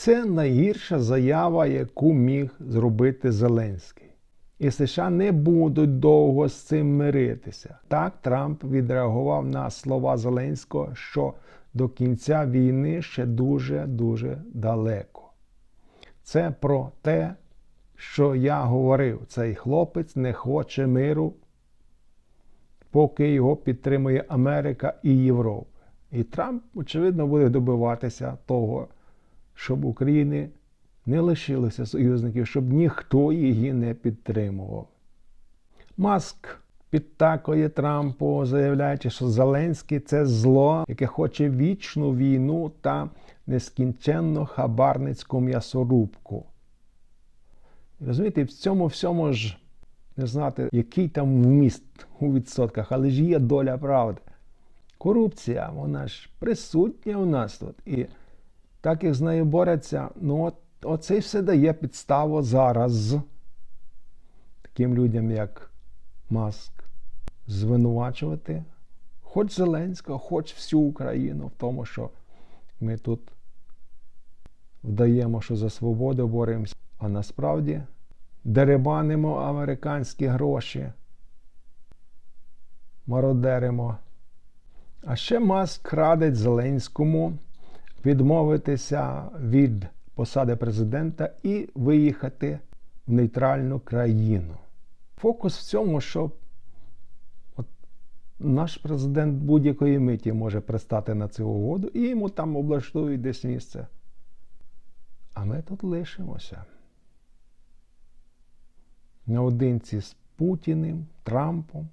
Це найгірша заява, яку міг зробити Зеленський. І США не будуть довго з цим миритися. Так Трамп відреагував на слова Зеленського, що до кінця війни ще дуже-дуже далеко. Це про те, що я говорив. Цей хлопець не хоче миру, поки його підтримує Америка і Європа. І Трамп, очевидно, буде добиватися того, щоб України не лишилося союзників, щоб ніхто її не підтримував. Маск підтакує Трампу, заявляючи, що Зеленський це зло, яке хоче вічну війну та нескінченну хабарницьку м'ясорубку. Розумієте, в цьому всьому ж не знати, який там вміст у відсотках, але ж є доля правди. Корупція, вона ж присутня у нас тут. І так як з нею борються, ну от оце все дає підставу зараз таким людям, як Маск, звинувачувати хоч Зеленського, хоч всю Україну в тому, що ми тут вдаємо, що за свободу боремося, а насправді деребанимо американські гроші, мародеримо. А ще Маск радить Зеленському відмовитися від посади президента і виїхати в нейтральну країну. Фокус в цьому, що от наш президент будь-якої миті може пристати на цю угоду і йому там облаштують десь місце. А ми тут лишимося. Наодинці з Путіним, Трампом,